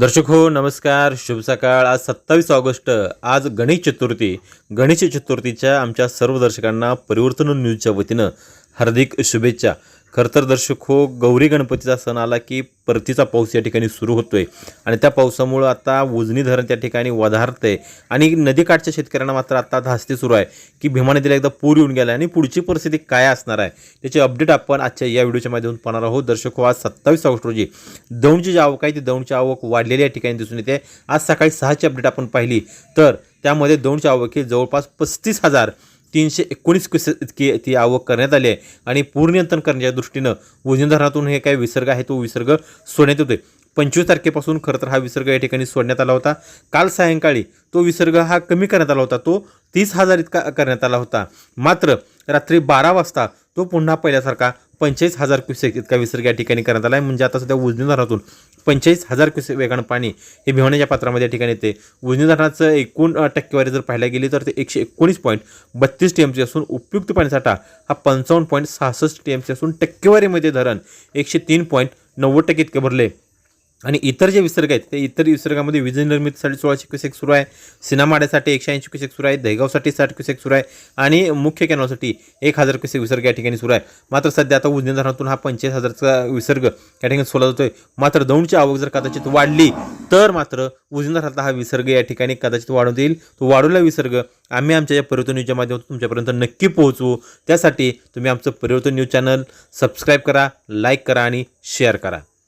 दर्शक हो नमस्कार. शुभ सकाळ. आज सत्तावीस ऑगस्ट. आज गणेश चतुर्थी. गणेश चतुर्थीच्या आमच्या सर्व दर्शकांना परिवर्तन न्यूजच्या वतीनं हार्दिक शुभेच्छा. खरं तर दर्शक हो गौरी गणपतीचा सण आला की परतीचा पाऊस या ठिकाणी सुरू होतो आहे आणि त्या पावसामुळं आता उजनी धरण त्या ठिकाणी वधारतंय. आणि नदीकाठच्या शेतकऱ्यांना मात्र आता धास्ती सुरू आहे की भीमा नदीला एकदा पूर येऊन गेला आणि पुढची परिस्थिती काय असणार आहे? त्याची अपडेट आपण आजच्या या व्हिडिओच्या माध्यमातून पाहणार आहोत. दर्शक हो आज सत्तावीस ऑगस्ट रोजी दौंडची जी आवक आहे ती दौंडची आवक वाढलेली या ठिकाणी दिसून येते. आज सकाळी सहाची अपडेट आपण पाहिली. तर त्यामध्ये दौंडची आवक ही जवळपास पस्तीस हजार तीनशे एकोणीस क्युसे इतकी ती आवक करण्यात आली आहे. आणि पूरनियंत्रण करण्याच्या दृष्टीनं उजनी धरणातून हे काय विसर्ग आहे तो विसर्ग सोडण्यात येतोय. पंचवीस तारखेपासून खरं तर हा विसर्ग या ठिकाणी सोडण्यात आला होता. काल सायंकाळी तो विसर्ग हा कमी करण्यात आला होता. तो तीस हजार इतका करण्यात आला होता. मात्र रात्री बारा वाजता तो पुन्हा पहिल्यासारखा पंचेचाळीस हजार क्युसेक इतका विसर्ग या ठिकाणी करण्यात आला आहे. म्हणजे आता सध्या उजनी धरणातून पंचेचाळीस हजार क्युसेक वेगानं पाणी हे भिवण्याच्या पात्रामध्ये या ठिकाणी येते. उजनी धरणाचं एकूण टक्केवारी जर पाहायला गेली तर ते एकशे एकोणीस पॉईंट बत्तीस टी एमची असून उपयुक्त पाणीसाठा हा पंचावन्न पॉईंट सहासष्ट टी एमची असून टक्केवारीमध्ये धरण एकशे तीन पॉईंट नव्वद टक्के इतके भरले आणि इतर जे विसर्ग आहेत ते इतर विसर्गामध्ये वीज निर्मितीसाठी सोळाशे क्युसेक सुरू आहे. सिनामाड्यासाठी एकशे ऐंशी क्युसेक सुरू आहे. दहेगावसाठी साठ क्युसेक सुरू आहे. आणि मुख्य कॅनॉलसाठी एक हजार क्युसेक विसर्ग या ठिकाणी सुरू आहे. मात्र सध्या आता उजनी धरणातून हा पंचवीस हजारचा विसर्ग या ठिकाणी सोला जातोय. मात्र दौंडची आवक जर कदाचित वाढली तर मात्र उजनी धरणातला हा विसर्ग या ठिकाणी कदाचित वाढून येईल तो वाढवला विसर्ग आम्ही आमच्या या परिवर्तन न्यूजच्या माध्यमातून तुमच्यापर्यंत नक्की पोहोचवू. त्यासाठी तुम्ही आमचं परिवर्तन न्यूज चॅनल सबस्क्राईब करा लाईक करा आणि शेअर करा.